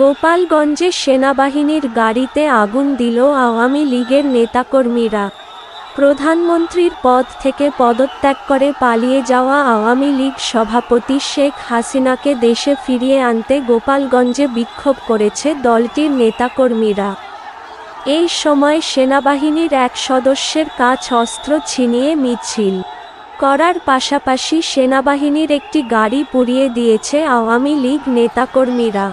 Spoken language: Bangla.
গোপালগঞ্জে সেনাবাহিনীর গাড়িতে আগুন দিল আওয়ামী লীগের নেতাকর্মীরা। প্রধানমন্ত্রীর পদ থেকে পদত্যাগ করে পালিয়ে যাওয়া আওয়ামী লীগ সভাপতি শেখ হাসিনাকে দেশে ফিরিয়ে আনতে গোপালগঞ্জে বিক্ষোভ করেছে দলটির নেতাকর্মীরা। এই সময় সেনাবাহিনীর এক সদস্যের কাছ অস্ত্র ছিনিয়ে মিছিল করার পাশাপাশি সেনাবাহিনীর একটি গাড়ি পুড়িয়ে দিয়েছে আওয়ামী লীগ নেতাকর্মীরা।